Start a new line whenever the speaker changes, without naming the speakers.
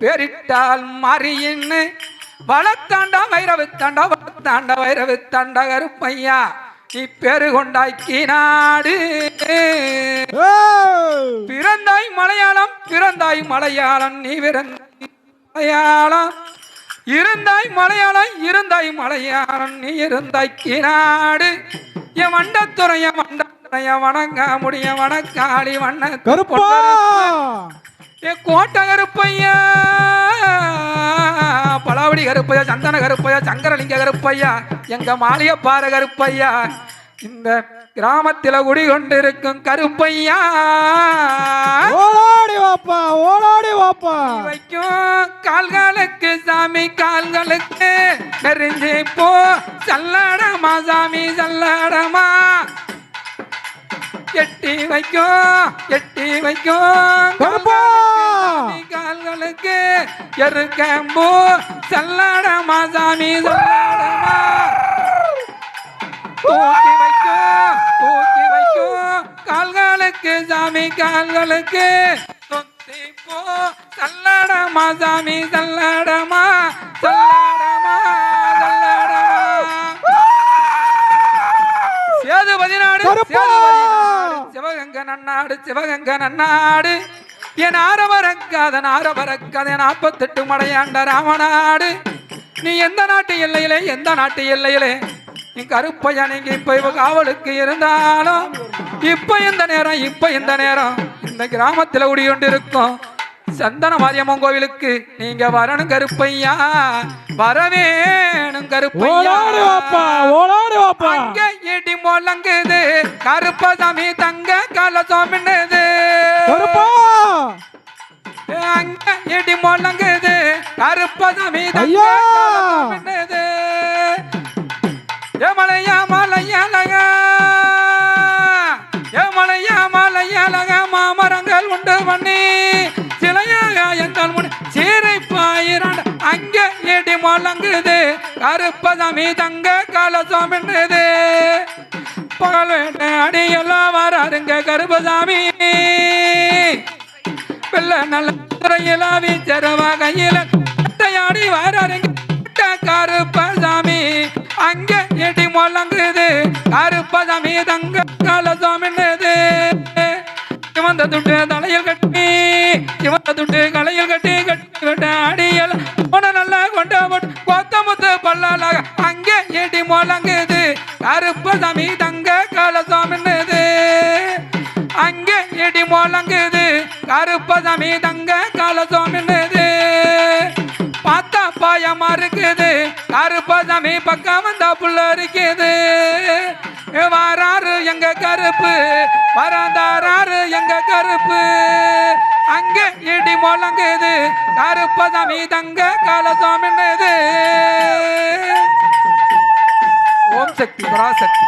பேரிட்டால் மாறியின்னு. வளத்தாண்டா வைரவு தாண்டா வளத்தாண்டா வைரவு தாண்டா கருப்பையா. நீ பேரு கொண்டாக்கி நாடு! பிறந்தாய் மலையாளம் பிறந்தாய் மலையாளம் நீ பிறந்தாய் மலையாளம். இருந்தாய் மலையாளம் இருந்தாய் மலையாளம் நீ இருந்தாய் கிநாடு. என் வண்டத்துறைய வண்டத்துறைய வணங்க முடிய வணக்காளி வண்ண
கருப்பா!
என் கோட்டை கருப்பையா. கருப்பையா சந்தன கருப்பையா சங்கரலிங்க கருப்பையா எங்க மாளிகைப்பாற கருப்பையா இந்த கிராமத்தில குடிகொண்டிருக்கும் கருப்பையா.
ஓடாடி வாப்பா ஓடாடி வாப்பா.
வைக்கும் கால்களுக்கு சாமி கால்களுக்கு நெறிஞ்சி போ. சல்லடமா சாமி சல்லடமா. எட்டி வைக்கும் எட்டி வைக்கும். கால்களுக்கு எருக்கம்பு. சல்லடமா சாமி சல்லடமா தூக்கி வைக்கும் தூக்கி வைக்கும் கால்களுக்கு சாமி கால்களுக்கு. தொத்தி போ. சல்லடமா சாமி சல்லடமா சல்லடமா சல்லடமா! சேதுபதி நாடு, சிவகங்க நன்னாடு சிவகங்க நன்னாடு. என் ஆரவரக்காத ஆரவரக்காத நாற்பத்தெட்டு மடையாண்ட ராமநாடு நீ எந்த நாட்டு எல்லையிலே எந்த நாட்டு எல்லையிலே? நீ கருப்பையா நீங்க இப்ப இவ காவலுக்கு இருந்தாலும் இப்ப இந்த நேரம் இப்ப இந்த நேரம்? இந்த கிராமத்துல குடியொண்டிருக்கும் சந்தன மாரியம்மன் கோவிலுக்கு நீங்க வரணும் கருப்பையா? வரவேணும் கருப்பையா? அங்க இடி முழங்குது கருப்பசாமி தங்க கலசோமின்னுது
கருப்பா
அங்க இடி முழங்குது. கருப்பசாமி தங்க
ஐயா!
கலசோமின்னுது ஏ மலையா மலையழகா ஏ மலையா மலையழகா மாமரங்கள் உண்டு பண்ணி சிலையாக எங்கள் முன் சீரை பாயிராண்ட அங்க இடி முழங்குது. கருப்பசாமி தங்க கலசோமின்னுது பகல் வேண்ட அடியெல்லாம் வராருங்க கருப்பசாமி. நல்ல துறையிலாவி வீச்சரவ கையில கட்டையாடி வராருங்க. பசாமி அங்க எடி முழங்குது. கருப்பசாமி தங்க கலசாமின்னுது சிவந்த துட்டு தலையில் கட்டி சிவந்த துட்டு கலையில் கட்டி கட்டி விட்ட அடியல் உன நல்லா கொண்ட போட்டு கொத்தமுத்து பல்லாலாக அங்கே எடி முழங்குது. கருப்பசாமி தங்க சாமி தங்க கலசோமின்னுது பார்த்தா பாயமா இருக்குது கருப்பசாமி பக்கம் வந்தா புள்ள இருக்குது வராரு எங்க கருப்பு? வரந்தாராரு எங்க கருப்பு? அங்க இடி முழங்குது. கருப்பசாமி தங்க கலசோமின்னுது ஓம் சக்தி பராசக்தி.